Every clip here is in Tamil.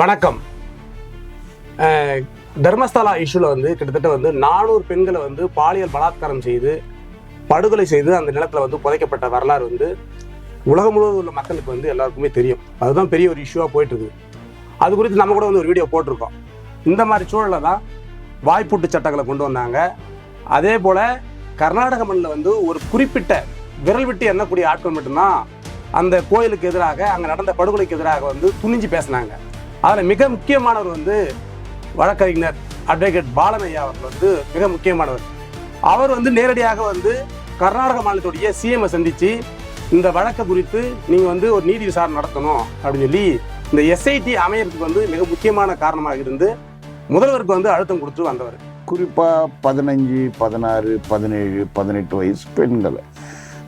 வணக்கம். தர்மஸ்தலா இஷ்யூல வந்து கிட்டத்தட்ட வந்து நானூறு பெண்களை வந்து பாலியல் பலாத்காரம் செய்து படுகொலை செய்து அந்த நிலத்துல வந்து புதைக்கப்பட்ட வரலாறு வந்து உலகம் முழுவதும் உள்ள மக்களுக்கு வந்து எல்லாருக்குமே தெரியும். அதுதான் பெரிய ஒரு இஷ்யூவா போயிட்டு இருக்குது அது குறித்து நம்ம கூட வந்து ஒரு வீடியோ போட்டிருக்கோம். இந்த மாதிரி சூழலில் தான் வாய்ப்பூட்டு சட்டங்களை கொண்டு வந்தாங்க. அதே போல கர்நாடக மண்ணில் வந்து ஒரு குறிப்பிட்ட விரல் விட்டு எண்ணக்கூடிய ஆட்கள் மட்டும்தான் அந்த கோயிலுக்கு எதிராக அங்கே நடந்த படுகொலைக்கு எதிராக வந்து துணிஞ்சு பேசினாங்க. அதில் மிக முக்கியமானவர் வந்து வழக்கறிஞர் அட்வொகேட் பாலன் அவர்கள் வந்து மிக முக்கியமானவர். அவர் வந்து நேரடியாக வந்து கர்நாடக மாநிலத்துடைய சிஎம்ஐ சந்தித்து இந்த வழக்கை குறித்து நீங்கள் வந்து ஒரு நீதி விசாரணை நடத்தணும் அப்படின்னு சொல்லி இந்த எஸ்ஐடி அமையறதுக்கு வந்து மிக முக்கியமான காரணமாக இருந்து முதல்வருக்கு வந்து அழுத்தம் கொடுத்து வந்தவர். குறிப்பாக பதினஞ்சு பதினாறு பதினேழு பதினெட்டு வயசு பெண்களை.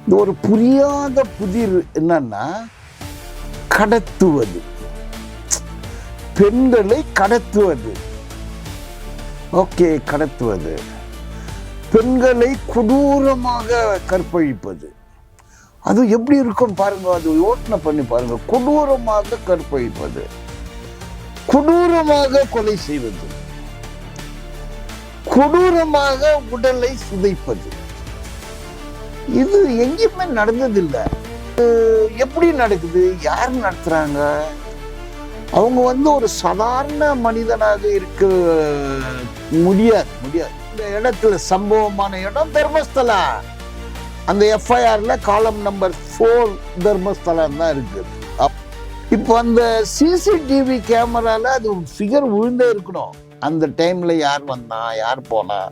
இந்த ஒரு புரியாத புதிர் என்னன்னா கடத்துவது. பெண்களை கடத்துவது. ஓகே கடத்துவது. பெண்களை கொடூரமாக கற்பழிப்பது. அது எப்படி இருக்கும் பாருங்க அது யோசனை பண்ணி பாருங்க. கொடூரமாக கற்பழிப்பது. கொடூரமாக கொலை செய்வது. கொடூரமாக உடலை சிதைப்பது. இது எங்கேயுமே நடந்ததில்லை. எப்படி நடக்குது? யார் நடத்துறாங்க? அவங்க வந்து ஒரு சாதாரண மனிதனாக இருக்க முடியாது முடியாது. இந்த இடத்துல சம்பவமான இடம் தர்மஸ்தலா. அந்த எஃப்ஐஆர்ல காலம் நம்பர் ஃபோர் தர்மஸ்தலம் தான் இருக்குது அப்- இப்போ அந்த சிசிடிவி கேமரால அது ஃபிகர் விழுந்தே இருக்கணும். அந்த டைம்ல யார் வந்தா யார் போனா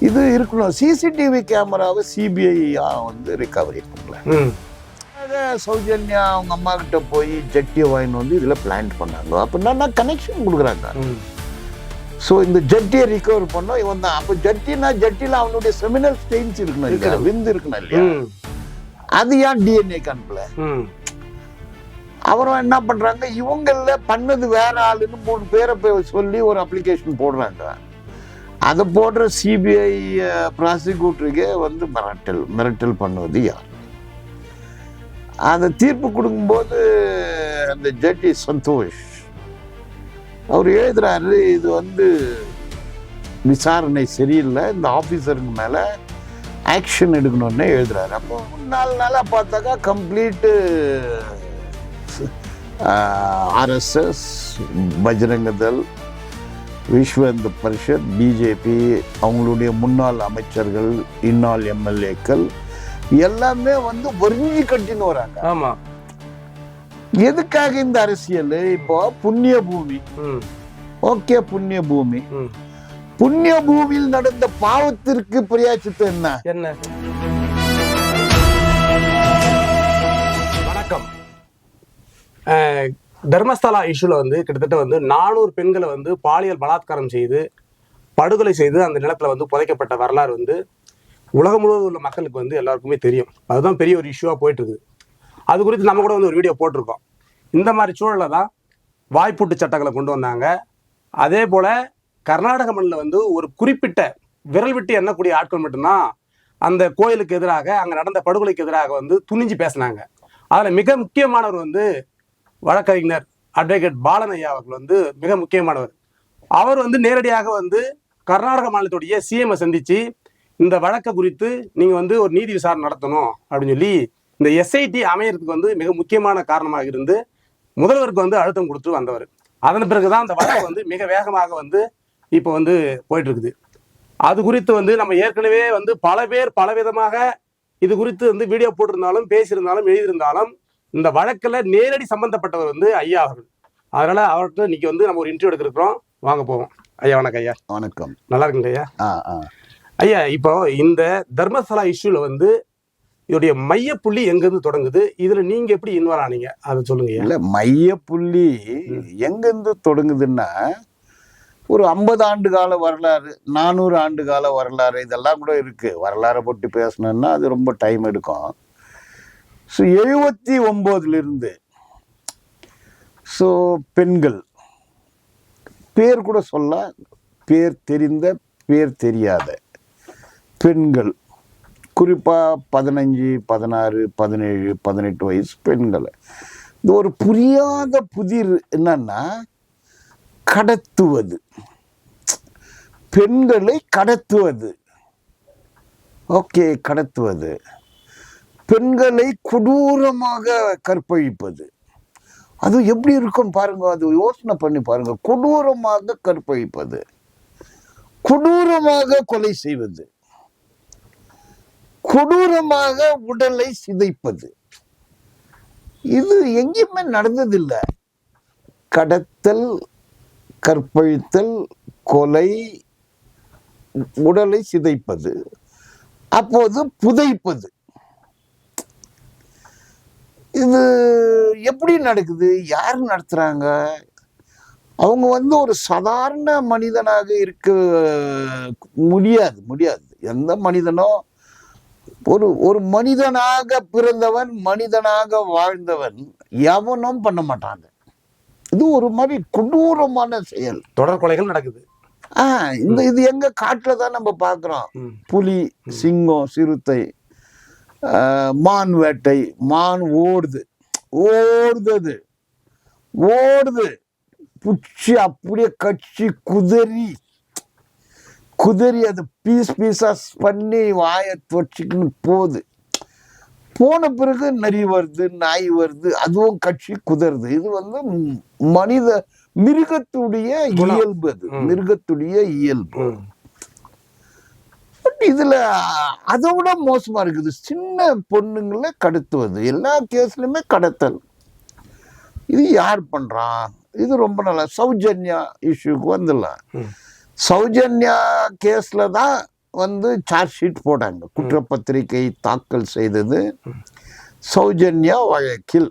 இது இருக்கணும். சிசிடிவி கேமராவை சிபிஐ வந்து ரிகவரி பண்ணல ம் அத சௌஜன்யா அவங்க அம்மா கிட்ட போய் ஜட்டியை வாங்கிட்டு வந்து இதுல பிளான் பண்ணாங்க. அப்படின்னா கனெக்ஷன் கொடுக்குறாங்க. ஸோ இந்த ஜட்டியை ரிகவர் பண்ணோம். இவன் தான். அப்போ ஜட்டினா ஜட்டியில் அவனுடைய செமினல் ஸ்டெயின்ஸ் இருக்கணும் இல்லையா. விந்து இருக்கணும் இல்லையா? அது ஏன் டிஎன்ஏ அனுப்பல? அப்புறம் என்ன பண்றாங்க? இவங்கள பண்ணது வேற ஆளுன்னு மூணு பேரை போய் சொல்லி ஒரு அப்ளிகேஷன் போடுறாங்க. அதை போடுற சிபிஐ ப்ராசிக்யூட்டருக்கே வந்து மிரட்டல். மிரட்டல் பண்ணுவது யார்? அந்த தீர்ப்பு கொடுக்கும்போது அந்த ஜட்ஜி சந்தோஷ். அவர் எழுதுறாரு இது வந்து விசாரணை சரியில்லை இந்த ஆஃபீஸருக்கு மேலே ஆக்ஷன் எடுக்கணும்னு எழுதுறாரு. அப்போ நாலு நாளாக பார்த்தாக்கா complete RSS Bajrang Dal Vishva Hindu Parishad BJP அவங்களுடைய முன்னாள் அமைச்சர்கள் இந்நாள் எம்எல்ஏக்கள் எல்லாமே வந்து ஒருங்கி கட்டின்னு வராங்க. ஆமா. எதுக்காக இந்த அரசியல்? இப்போ புண்ணிய பூமி. ஓகே புண்ணிய பூமி. புண்ணிய பூமியில் நடந்த பாவத்திற்கு பிரியாச்சித்தம் என்ன? என்ன? வணக்கம். தர்மஸ்தலா இஷ்யூல வந்து கிட்டத்தட்ட வந்து நானூறு பெண்களை வந்து பாலியல் பலாத்காரம் செய்து படுகொலை செய்து அந்த நிலத்துல வந்து புதைக்கப்பட்ட வரலாறு வந்து உலகம் முழுவதும் உள்ள மக்களுக்கு வந்து எல்லாருக்குமே தெரியும். அதுதான் பெரிய ஒரு இஷ்யூவாக போயிட்டு இருக்குது அது குறித்து நம்ம கூட வந்து ஒரு வீடியோ போட்டிருக்கோம். இந்த மாதிரி சூழலில் தான் வாய்ப்பூட்டு சட்டங்களை கொண்டு வந்தாங்க. அதே போல் கர்நாடக மண்ணில் வந்து ஒரு குறிப்பிட்ட விரல் விட்டு எண்ணக்கூடிய ஆட்கள் மட்டும்தான் அந்த கோயிலுக்கு எதிராக அங்கே நடந்த படுகொலைக்கு எதிராக வந்து துணிஞ்சு பேசினாங்க. அதில் மிக முக்கியமானவர் வந்து வழக்கறிஞர் அட்வொகேட் பாலன் ஐயா அவர்கள் வந்து மிக முக்கியமானவர். அவர் வந்து நேரடியாக வந்து கர்நாடக மாநிலத்துடைய சிஎம்ஐ சந்தித்து இந்த வழக்கை குறித்து நீங்கள் வந்து ஒரு நீதி விசாரணை நடத்தணும் அப்படின்னு சொல்லி இந்த எஸ்ஐடி அமையறதுக்கு வந்து மிக முக்கியமான காரணமாக இருந்து முதல்வருக்கு வந்து அழுத்தம் கொடுத்து வந்தவர். அதன் பிறகுதான் அந்த வழக்கு வந்து மிக வேகமாக வந்து இப்போ வந்து போயிட்டு இருக்குது அது குறித்து வந்து நம்ம ஏற்கனவே வந்து பல பேர் பலவிதமாக இது குறித்து வந்து வீடியோ போட்டிருந்தாலும் பேசியிருந்தாலும் எழுதியிருந்தாலும் இந்த வழக்கில் நேரடி சம்பந்தப்பட்டவர் வந்து ஐயா அவர்கள். அதனால அவர்கிட்ட இன்னைக்கு வந்து நம்ம ஒரு இன்டர்வியூ எடுக்கிறோம் வாங்க போவோம். ஐயா வணக்கம் ஐயா. வணக்கம். நல்லா இருக்குங்க ஐயா? ஆ ஆ. ஐயா இப்போ இந்த தர்மஸ்தலா இஷ்யூல வந்து இதோடைய மையப்புள்ளி எங்கிருந்து தொடங்குது? இதுல நீங்க எப்படி இன்வால்வ் ஆனீங்க? அதை சொல்லுங்க இல்ல மைய புள்ளி எங்கிருந்து தொடங்குதுன்னா ஒரு ஐம்பது ஆண்டு கால வரலாறு நானூறு ஆண்டு கால வரலாறு இதெல்லாம் கூட இருக்கு. வரலாறை பற்றி பேசணும்னா அது ரொம்ப டைம் எடுக்கும். ஸோ எழுபத்தி ஒம்போதுல இருந்து ஸோ பெண்கள். பேர் கூட சொல்ல பேர் தெரிந்த பேர் தெரியாத. பெண்கள். குறிப்பாக பதினஞ்சு பதினாறு பதினேழு பதினெட்டு வயசு பெண்களை. இந்த ஒரு புரியாத புதிர் என்னன்னா கடத்துவது. பெண்களை கடத்துவது. ஓகே கடத்துவது. பெண்களை கொடூரமாக கற்பழிப்பது. அது எப்படி இருக்கும் பாருங்க அது யோசனை பண்ணி பாருங்க. கொடூரமாக கற்பழிப்பது. கொடூரமாக கொலை செய்வது. கொடூரமாக உடலை சிதைப்பது. இது எங்கேயுமே நடந்ததில்லை. கடத்தல் கற்பழித்தல் கொலை உடலை சிதைப்பது. அப்போது புதைப்பது. இது எப்படி நடக்குது? யார் நடத்துறாங்க? அவங்க வந்து ஒரு சாதாரண மனிதனாக இருக்க முடியாது முடியாது. எந்த மனிதனோ ஒரு ஒரு மனிதனாக பிறந்தவன் மனிதனாக வாழ்ந்தவன் எவனும் பண்ண மாட்டாங்க இது ஒரு மாதிரி கொடூரமான செயல். தொடர் கொலைகள் நடக்குது. ஆ இந்த இது எங்க காட்டுல தான் நம்ம பார்க்குறோம். புலி சிங்கம் சிறுத்தை மான் வேட்டை மான் ஓடுது. ஓடுது ஓடுது. புச்சி அப்படியே கட்சி குதறி குதறி அது பீஸ் பீஸா பண்ணி வாயை துவச்சிக்கின்னு போகுது. போன பிறகு நரி வருது நாய் வருது அதுவும் கட்சி குதறுது இது வந்து மனித மிருகத்துடைய. இயல்பு அது. மிருகத்துடைய இயல்பு. இதுல அதை விட மோசமா இருக்குது. சின்ன பொண்ணுங்களை கடத்துவது. எல்லா கேஸ்லயுமே கடத்தல். இது யார் பண்றான்? இது ரொம்ப நல்லா சௌஜன்யா இஷ்யூக்கு வந்துடலாம். சௌஜன்யா கேஸ்ல தான் வந்து சார்ஜ் ஷீட் போட்டாங்க. குற்றப்பத்திரிகை தாக்கல் செய்தது சௌஜன்யா வழக்கில்.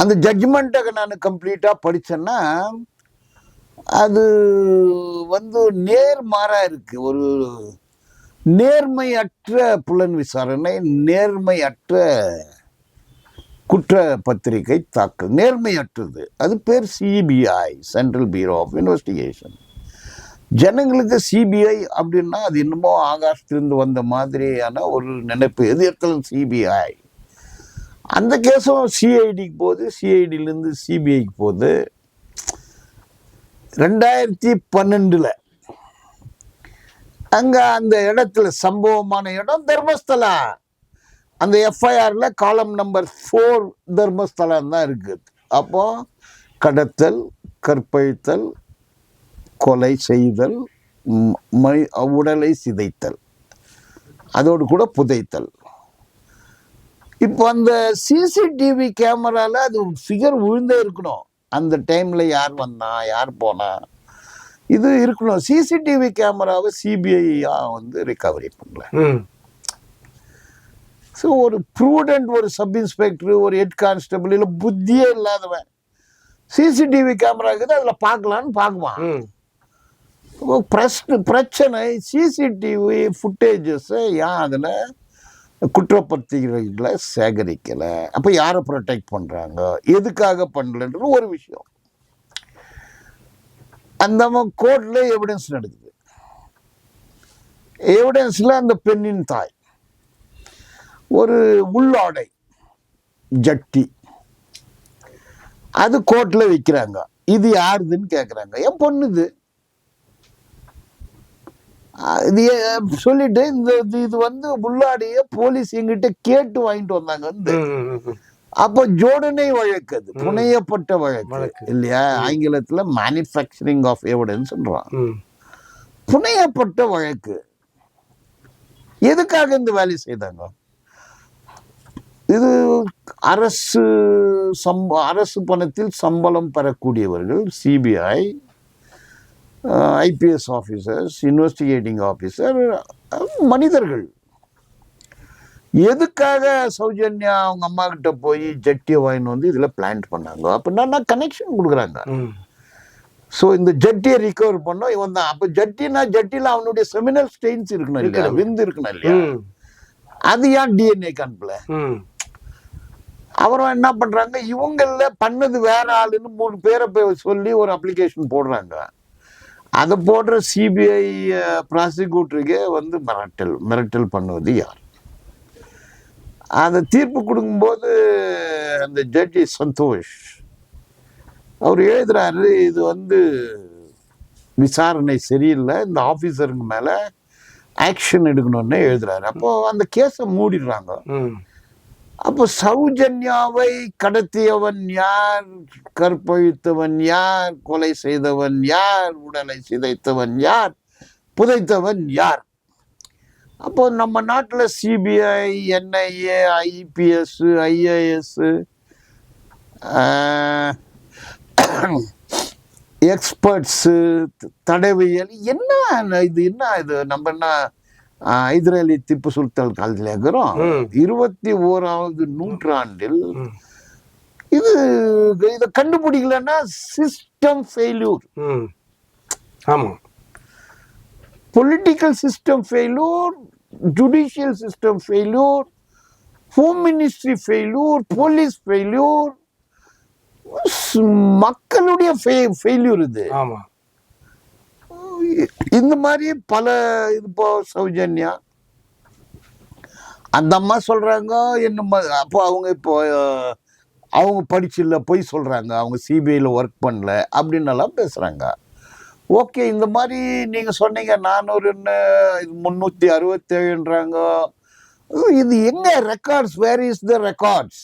அந்த ஜட்ஜ்மெண்ட்டை நான் கம்ப்ளீட்டா படிச்சேன்னா அது வந்து நேர்மாறா இருக்கு. ஒரு நேர்மையற்ற புலன் விசாரணை நேர்மையற்ற குற்ற பத்திரிகை தாக்கல் நேர்மையற்றது. அது பேர் CBI central bureau of investigation ஜனங்களுக்கு சிபிஐ அப்படின்னா அது இன்னமும் ஆகாசத்திலிருந்து வந்த மாதிரியான ஒரு நினைப்பு. எது சிபிஐ அந்த கேஸும் சிஐடிக்கு போகுது சிஐடியிலேருந்து சிபிஐக்கு போகுது. ரெண்டாயிரத்தி பன்னெண்டில் அங்கே அந்த இடத்துல சம்பவமான இடம் தர்மஸ்தலா. அந்த எஃப்ஐஆரில் காலம் நம்பர் ஃபோர் தர்மஸ்தலம் தான் இருக்குது. அப்போது கடத்தல் கற்பழித்தல் கொலை செய்தல் மை உடலை சிதைத்தல் அதோடு கூட புதைத்தல். இப்போ அந்த சிசிடிவி கேமராவில் அது ஃபிகர் விழுந்தே இருக்கணும். அந்த டைமில் யார் வந்தா யார் போனா இது இருக்கணும். சிசிடிவி கேமராவை சிபிஐ வந்து ரிகவரி பண்ணல. ஸோ ஒரு ப்ரூடென்ட் ஒரு சப் இன்ஸ்பெக்டர் ஒரு ஹெட் கான்ஸ்டபிள் இல்லை புத்தியே இல்லாதவன். சிசிடிவி கேமரா இருக்குது அதில் பார்க்கலான்னு பார்க்குவான். பிரச்சனை பிரச்சனை சிசிடிவி ஃபுட்டேஜஸை ஏன் அதில் குற்றப்பத்திரிகைகளை சேகரிக்கலை. அப்போ யாரை ப்ரொடெக்ட் பண்ணுறாங்க எதுக்காக பண்ணலன்றது ஒரு விஷயம். அந்த கோர்ட்டில் எவிடன்ஸ் நடக்குது. எவிடன்ஸில் அந்த பெண்ணின் தாய். ஒரு உள்ளாடை ஜட்டி. அது கோர்ட்டில் வைக்கிறாங்க. இது யாருதுன்னு கேட்குறாங்க என் பொண்ணுது. இது சொல்லிட்டு இந்த இது- வந்து உள்ளாடிய போலீஸ் எங்கிட்ட கேட்டு வாங்கிட்டு வந்தாங்க. அப்போ ஜோடனை வழக்கு அது. புனையப்பட்ட வழக்கு. இல்லையா? ஆங்கிலத்துல மேனுஃபேக்சரிங் ஆஃப் எவிடன்ஸ்ன்றான் ம். புனையப்பட்ட வழக்கு. எதுக்காக இந்த வேலை செய்தாங்க? இது அரசு சம்ப அரசு பணத்தில் சம்பளம் பெறக்கூடியவர்கள் CBI IPS officers investigating officer மனிதர்கள் எதுக்காக சௌஜன்யா அவங்க அம்மா கிட்ட போய் ஜட்டியை வாங்கிட்டு வந்து இதுல பிளான் பண்ணாங்க அப்படின்னா கனெக்ஷன் கொடுக்குறாங்க. ஸோ இந்த ஜட்டியை ரிகவர் பண்ணோம் இவன் தான் அப்போ ஜட்டினா ஜட்டியில் அவனுடைய செமினல் ஸ்டெயின்ஸ் இருக்கணும் இல்லையா. விந்து இருக்கணும் இல்லையா. அது ஏன் டிஎன்ஏ அனுப்பல. அப்புறம் என்ன பண்றாங்க இவங்கள பண்ணது வேற ஆளுன்னு மூணு பேரை போய் சொல்லி ஒரு அப்ளிகேஷன் போடுறாங்க. அதை போடுற சிபிஐ ப்ராசிக்யூட்டருக்கே வந்து மிரட்டல் மிரட்டல் பண்ணுவது யார்? அந்த தீர்ப்பு கொடுக்கும்போது அந்த ஜட்ஜி சந்தோஷ் அவர் எழுதுறாரு இது வந்து விசாரணை சரியில்லை இந்த ஆஃபீஸருங்க மேலே ஆக்ஷன் எடுக்கணும்னு எழுதுறாரு. அப்போ அந்த கேஸை மூடிடுறாங்க. அப்போ சௌஜன்யாவை கடத்தியவன் யார்? கற்பழித்தவன் யார்? கொலை செய்தவன் யார்? உடலை சிதைத்தவன் யார்? புதைத்தவன் யார்? அப்போ நம்ம நாட்டில் CBI NIA IPS IAS experts தடவியல் என்ன இது என்ன இது நம்ம என்ன அலி திப்பு சுல்தான் காலத்தில் இருக்கிறோம். இருபத்தி ஓராவது நூற்றாண்டில். இது இதை கண்டுபிடிக்கலன்னா சிஸ்டம் ஃபெயில்யூர் ஆமாம் political system failure judicial system failure home ministry failure police failure மக்களுடைய ஃபெயில்யூர் இது. ஆமாம் இந்த மாதிரி பல இது இப்போ சௌஜன்யா. அந்த அம்மா சொல்கிறாங்க என்ன அப்போ அவங்க இப்போ அவங்க படிச்சில்ல பொய் சொல்கிறாங்க அவங்க சிபிஐயில் ஒர்க் பண்ணல அப்படின்னலாம் பேசுகிறாங்க ஓகே இந்த மாதிரி நீங்கள் சொன்னீங்க நானூறுன்னு இது முந்நூற்றி அறுபத்தேழுன்றாங்க. இது எங்கே records where is the records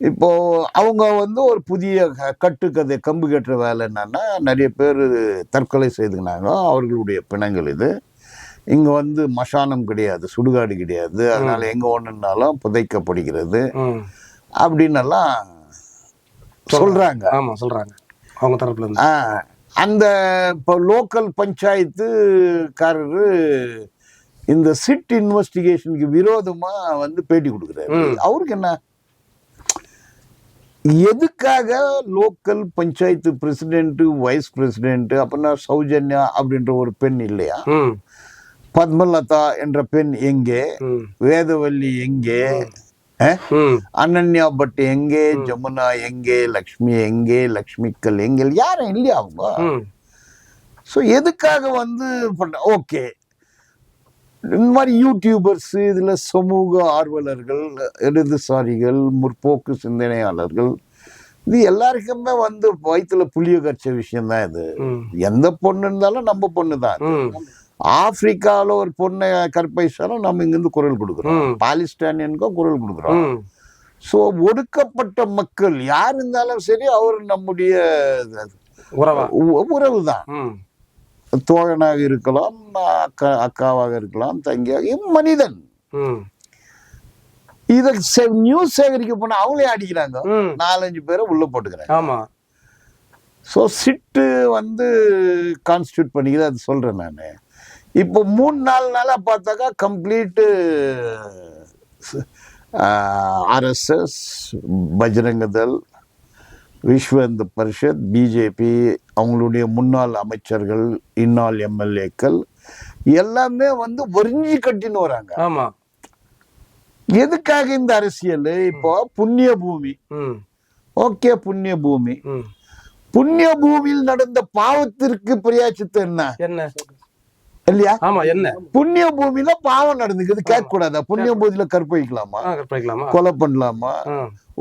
இப்போ அவங்க வந்து ஒரு புதிய கட்டுக்கதை கம்பு கட்டுற வேலை என்னன்னா நிறைய பேர் தற்கொலை செய்துக்கினாங்க. அவர்களுடைய பிணங்கள் இது. இங்க வந்து மசானம் கிடையாது சுடுகாடு கிடையாது. அதனால எங்க ஒண்ணுனாலும் புதைக்கப்படுகிறது. ம். அப்படின்னு எல்லாம் சொல்றாங்க. ஆமாம் சொல்கிறாங்க அவங்க தரப்புல ஆ, அந்த இப்போ லோக்கல் பஞ்சாயத்துக்காரரு இந்த சிட் இன்வெஸ்டிகேஷனுக்கு விரோதமா வந்து பேட்டி கொடுக்குறாரு. அவருக்கு என்ன? எதுக்காக local panchayat president vice president அப்படின்னா சௌஜன்யா அப்படின்ற ஒரு பெண் இல்லையா? பத்மலதா என்ற பெண் எங்கே? வேதவல்லி எங்கே? அனன்யா பட் எங்கே? ஜமுனா எங்கே? லக்ஷ்மி எங்கே? லக்ஷ்மிக்கல் எங்கே? யாரும் இல்லையா அவங்க? ஸோ எதுக்காக வந்து ஓகே. இந்த மாதிரி யூடியூபர்ஸ் இதுல சமூக ஆர்வலர்கள் இடதுசாரிகள் முற்போக்கு சிந்தனையாளர்கள் இது எல்லாருக்குமே வந்து வயிற்றுல புளிய கரைச்ச விஷயம் தான் இது எந்த பொண்ணு இருந்தாலும் நம்ம பொண்ணு தான் ம். ஆப்பிரிக்கால ஒரு பொண்ணை கற்பழிச்சாலும் நம்ம இங்கிருந்து குரல் கொடுக்குறோம். பாலிஸ்டானியனுக்கும் குரல் கொடுக்குறோம். ஸோ ஒடுக்கப்பட்ட மக்கள் யார் இருந்தாலும் சரி அவர் நம்முடைய உறவா? தான் தோழனாக இருக்கலாம் அக்கா அக்காவாக இருக்கலாம் தங்கியாக மனிதன். இதை நியூஸ் சேகரிக்க போனா அவங்களே அடிக்கிறாங்க. நாலஞ்சு பேரை உள்ள போட்டுக்கிறாங்க. ஆமாம் ஸோ சிட்டு வந்து கான்ஸ்டியூட் பண்ணிக்குது அது சொல்றேன் நான். இப்போ மூணு நாலு நாளாக பார்த்தாக்கா complete RSS Bajrang Dal Vishva Hindu Parishad BJP அவங்களுடைய முன்னாள் அமைச்சர்கள் இன்னாள் எம்எல்ஏக்கள் எல்லாமே வந்து ஒரிஞ்சு கட்டின்னு வராங்க. ஆமாம் எதுக்காக இந்த அரசியல்? இப்போ புண்ணிய பூமி ஓகே புண்ணிய பூமி புண்ணிய பூமியில் நடந்த பாவத்திற்கு பிரியாச்சித்தம் என்ன? என்ன? இல்லையா? ஆமா என்ன? புண்ணிய பூமியில பாவம் நடந்துக்குது. கேட்க கூடாதா புண்ணிய பூமியில கற்பழிக்கலாமா? கொலை பண்ணலாமா?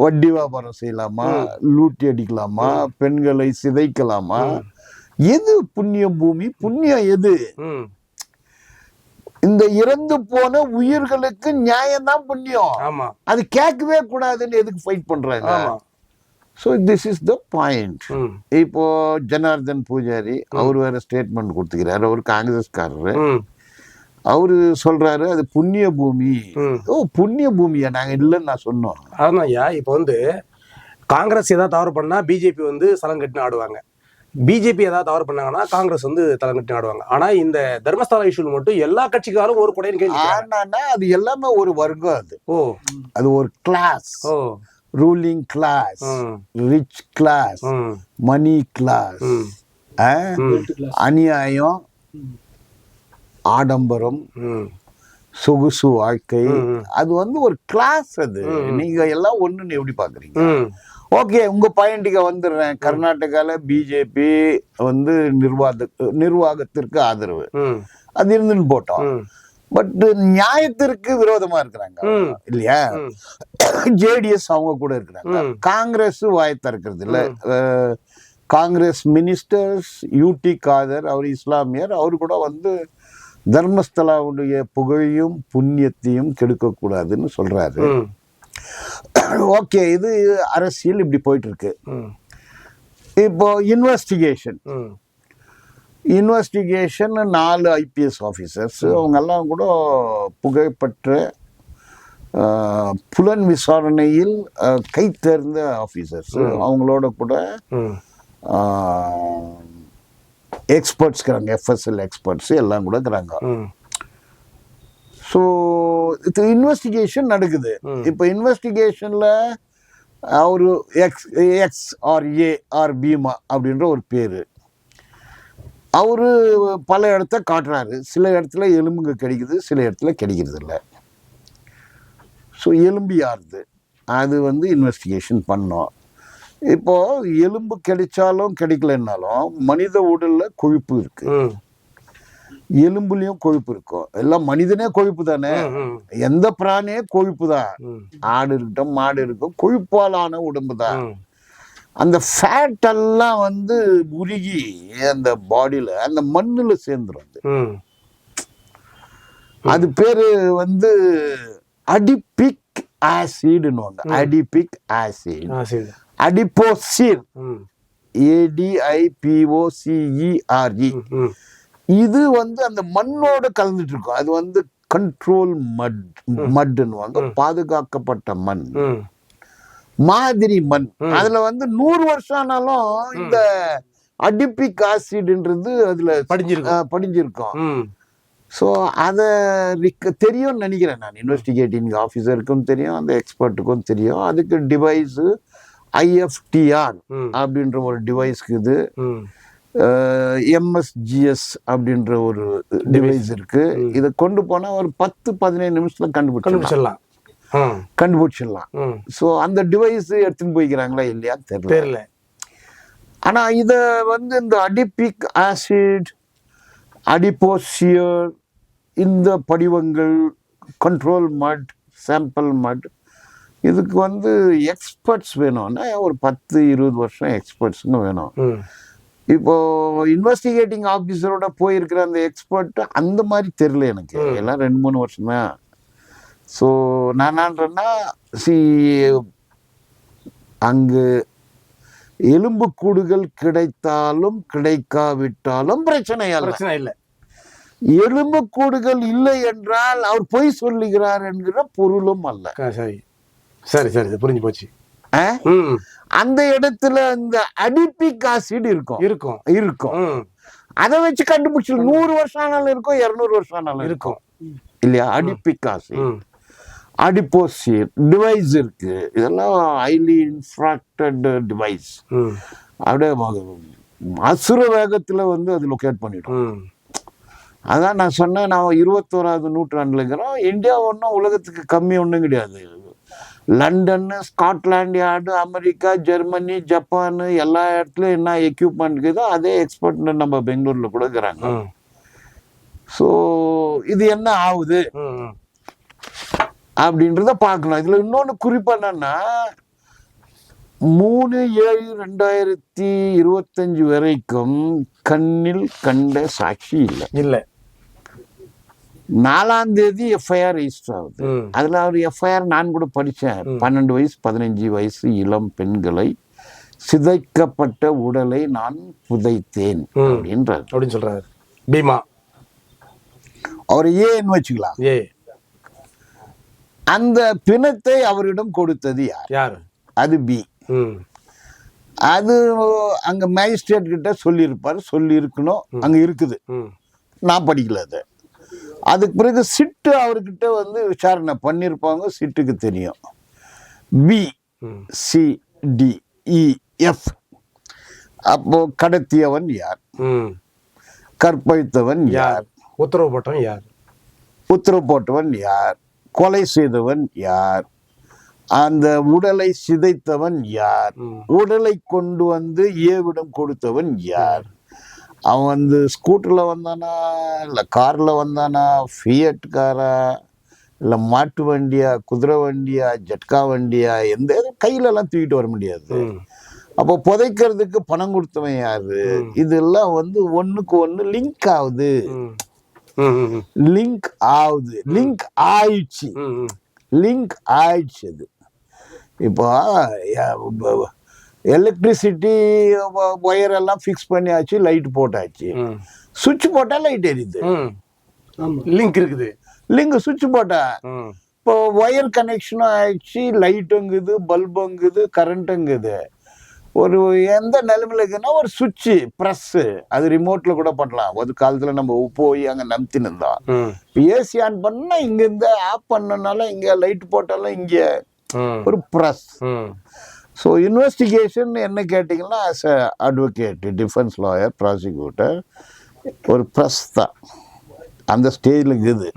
வட்டி வியாபாரம் செய்யலாமா? லூட்டி அடிக்கலாமா? பெண்களை சிதைக்கலாமா? எது புண்ணிய பூமி புண்ணியம் எது? இந்த இறந்து போன உயிர்களுக்கு நியாயம் தான் புண்ணியம் அது கேட்கவே கூடாதுன்னு எதுக்கு ஃபைட் பண்றாங்க? So this is the point இப்போ ஜனார்தன் பூஜாரி அவர் வேற ஸ்டேட்மெண்ட் கொடுத்துக்கிறாரு. அவர் காங்கிரஸ்காரரு. ம் அவரு சொல்றாரு அது புண்ணிய பூமி. ம் ஓ புண்ணிய பூமியா? நாங்க இல்லைன்னு நான் சொன்னோம். ஐயா இப்போ வந்து காங்கிரஸ் ஏதாவது தவறு பண்ணா பிஜேபி வந்து சலம் ஆடுவாங்க. பிஜேபி ஏதாவது தவறு பண்ணாங்கன்னா காங்கிரஸ் வந்து தலம் கட்டின்னு ஆடுவாங்க. ஆனா இந்த தர்மஸ்தலா இஷ்யூல மட்டும் எல்லா கட்சிக்காரும் ஒரு குடையின் கேள்வி அது எல்லாமே ஒரு வர்க்கம் அது. ஓ. அது ஒரு class oh. Ruling class rich class money class அநியாயம் ஆடம்பரம் சொகுசு வாழ்க்கை. அது வந்து ஒரு கிளாஸ் அது. நீங்க எல்லாம் ஒண்ணுன்னு எப்படி பாக்குறீங்க? ஓகே உங்க பாயிண்ட்டுக்கு வந்துடுறேன். கர்நாடகால பிஜேபி வந்து நிர்வாக நிர்வாகத்திற்கு ஆதரவு. அது இருந்துன்னு போட்டோம். பட் நியாயத்திற்கு விரோதமா இருக்கிறாங்க. இல்லையா. ஜேடிஎஸ் அவங்க கூட இருக்கிறாங்க. காங்கிரஸ் வாய் திறக்கிறது இல்ல. Congress ministers U T Khader அவர் இஸ்லாமியர் அவர் கூட வந்து தர்மஸ்தலாவுடைய புகழையும் புண்ணியத்தையும் கெடுக்கக்கூடாதுன்னு சொல்றாரு. ஓகே இது அரசியல் இப்படி போயிட்டு இருக்கு இப்போ இன்வெஸ்டிகேஷன் இன்வெஸ்டிகேஷன் நாலு ஐபிஎஸ் ஆஃபீஸர்ஸ் அவங்கெல்லாம் கூட புகழ்பெற்ற புலன் விசாரணையில் கை தேர்ந்த ஆஃபீஸர்ஸ் அவங்களோட கூட எக்ஸ்பர்ட்ஸ் இருக்கிறாங்க. எஃப்எஸ்எல் எக்ஸ்பர்ட்ஸ் எல்லாம் கூட இருக்கிறாங்க. ஸோ இது இன்வெஸ்டிகேஷன் நடக்குது. இப்போ இன்வெஸ்டிகேஷனில் ஒரு X X R A R Bhima அப்படின்ற ஒரு பேர். அவரு பல இடத்த காட்டுறாரு. சில இடத்துல எலும்புங்க கிடைக்குது சில இடத்துல கிடைக்கிறது இல்லை ஸோ எலும்பு யாருது அது வந்து இன்வெஸ்டிகேஷன் பண்ணோம். இப்போ எலும்பு கிடைச்சாலும் கிடைக்கலன்னாலும் மனித உடல்ல கொழுப்பு இருக்கு. எலும்புலயும் கொழுப்பு இருக்கும். எல்லாம் மனிதனே கொழுப்பு தானே? எந்த பிராணியே கொழுப்பு தான். ஆடு இருக்கட்டும் மாடு இருக்கும் கொழுப்பாலான உடம்பு தான். அந்த ஃபேட் எல்லாம் வந்து உருகி அந்த பாடியில அந்த மண்ணுல சேர்ந்துரும் அது. ம். அது பேரு வந்து அடிபிக் ஆசிட்னுவாங்க அடிபிக் ஆசிட் அடிப்போசிர் ஏடிஐபிஓசிஇஆர்இ இது வந்து அந்த மண்ணோட கலந்துட்டு இருக்கும் அது வந்து கண்ட்ரோல் மட் மட்னுவாங்க பாதுகாக்கப்பட்ட மண். மாதிரி மண். அதுல வந்து நூறு வருஷம் ஆனாலும் இந்த அடிபிக் ஆசிட்ன்றது அதுல படிஞ்சிருக்கும். ம். ஸோ அதை தெரியும்னு நினைக்கிறேன் நான். இன்வெஸ்டிகேட்டிங் ஆஃபீஸருக்கும் தெரியும் அந்த எக்ஸ்பர்ட்டுக்கும் தெரியும். அதுக்கு டிவைஸு ஐஎஃப்டிஆர் அப்படின்ற ஒரு டிவைஸ்க்கு இது. எம்எஸ்ஜிஎஸ் அப்படின்ற ஒரு டிவைஸ் இருக்கு. இதை கொண்டு போனா ஒரு பத்து பதினேழு நிமிஷத்துல கண்டுபிடிச்சிடலாம். கண்டுபிடிச்சிடலாம். ஸோ அந்த டிவைஸ் எடுத்துன்னு போய்க்கிறாங்களா இல்லையா தெரியல. தெரியல. ஆனா இத வந்து இந்த அடிபிக் ஆசிட் அடிப்போசியர் இந்த படிவங்கள் கண்ட்ரோல் மட் சாம்பிள் மட் இதுக்கு வந்து எக்ஸ்பர்ட்ஸ் வேணும்னா ஒரு பத்து இருபது வருஷம் எக்ஸ்பர்ட்ஸுங்க வேணும். இப்போ இன்வெஸ்டிகேட்டிங் ஆஃபீஸரோட போயிருக்கிற அந்த எக்ஸ்பர்ட் அந்த மாதிரி தெரியல எனக்கு. எல்லாம் ரெண்டு மூணு வருஷம் தான் ஸோ நான் என்னன்றேன்னா சி அங்கு எலும்புக்கூடுகள் கிடைத்தாலும் கிடைக்காவிட்டாலும் பிரச்சனை இல்லை. எலும்புக்கூடுகள் இல்லை என்றால் அவர் பொய் சொல்லுகிறார் என்கிற பொருளும் அல்ல. சரி. சரி சரி புரிஞ்சு போச்சு. அந்த இடத்துல இந்த அடிபிக் ஆசிட் இருக்கும். இருக்கும். இருக்கும். அதை வச்சு கண்டுபிடிச்சு நூறு வருஷம் ஆனாலும் இருக்கும் இருநூறு வருஷம் ஆனாலும் இருக்கும். இல்லையா? Adipic acid. அடிப்போசிட் டிவைஸ் இருக்கு. இதெல்லாம் ஹைலி இன்ஃப்ராக்டட் டிவைஸ் அப்படியே அசுர வேகத்துல வந்து அது லொக்கேட் பண்ணிடும். அதான் நான் சொன்னேன் நான் இருபத்தோராவது நூற்றாண்டுல இருக்கிறோம் இந்தியா ஒன்றும் உலகத்துக்கு கம்மி ஒன்றும் கிடையாது. London Scotland Yard America Germany Japan எல்லா இடத்துலயும் என்ன எக்யூப்மெண்ட் இருக்குதோ அதே எக்ஸ்பர்ட் நம்ம பெங்களூர்ல கூட இருக்கிறாங்க. ஸோ இது என்ன ஆகுது? அப்படின்றத பார்க்கணும். இதுல இன்னொன்னு குறிப்பா என்னன்னா மூணு ஏழு ரெண்டாயிரத்தி இருபத்தஞ்சு வரைக்கும் கண்ணில் கண்ட சாட்சி இல்லை. இல்லை. நாலாம் தேதி எஃப்ஐஆர் ரெஜிஸ்டர் ஆகுது. அதுல அவர் எஃப்ஐஆர் நான் கூட படிச்சேன் பன்னெண்டு வயசு பதினஞ்சு வயசு இளம் பெண்களை சிதைக்கப்பட்ட உடலை நான் புதைத்தேன். அப்படின்றார். அப்படின்னு சொல்றாரு. பீமா. அவர் ஏன்னு வச்சுக்கலாம். ஏ. அந்த பிணத்தை அவரிடம் கொடுத்தது யார்? யார்? அது பி. அது அங்க மேஜிஸ்ட்ரேட் கிட்ட சொல்லியிருப்பார். சொல்லி இருக்கணும் அங்க இருக்குது. நான் படிக்கல அது. அதுக்கு பிறகு சிட்டு அவர்கிட்ட வந்து விசாரணை பண்ணியிருப்பாங்க சிட்டுக்கு தெரியும். B C D E F அப்போ கடத்தியவன் யார்? கற்பழித்தவன் யார்? உத்தரவு போட்டவன் யார்? உத்தரவு போட்டவன் யார்? கொலை செய்தவன் யார்? அந்த உடலை சிதைத்தவன் யார்? உடலை கொண்டு வந்து ஏவிடம் கொடுத்தவன் யார்? அவன் வந்து ஸ்கூட்டர்ல வந்தானா இல்ல கார்ல வந்தானா ஃபியட் காரா இல்ல மாட்டு வண்டியா குதிரை வண்டியா ஜட்கா வண்டியா எந்த கையில எல்லாம் தூக்கிட்டு வர முடியாது. அப்போ புதைக்கிறதுக்கு பணம் கொடுத்தவன் யாரு? இதெல்லாம் வந்து ஒண்ணுக்கு ஒண்ணு லிங்க் ஆகுது. லிங்க் ஆகுது. லிங்க் ஆயிடுச்சு. லிங்க் ஆயிடுச்சு அது. இப்போ எலக்ட்ரிசிட்டி ஒயர் எல்லாம் ஃபிக்ஸ் பண்ணியாச்சு லைட் போட்டாச்சு. சுவிட்ச் போட்டா லைட் எரியுது. லிங்க் இருக்குது லிங்க் சுவிட்ச் போட்டா. இப்போ ஒயர் கனெக்ஷனும் ஆயிடுச்சு லைட்டுங்குது பல்புங்குது கரண்ட்டுங்குது ஒரு எந்த நிலைமையில இருக்குன்னா ஒரு சுவிட்சு ப்ரெஸ்ஸு அது ரிமோட்ல கூட பண்ணலாம் ஒரு காலத்துல நம்ம போய் அங்க நம்பின்னு இருந்தோம் ம். ஏசி ஆன் பண்ணா இங்க இருந்து ஆஃப் பண்ணனால இங்க லைட் போட்டாலும் இங்க. ஒரு ப்ரெஸ். ஸோ இன்வெஸ்டிகேஷன் என்ன கேட்டிங்கன்னா as a advocate defence lawyer prosecutor ஒரு ப்ரெஸ் தான் அந்த ஸ்டேஜில் இருக்குது.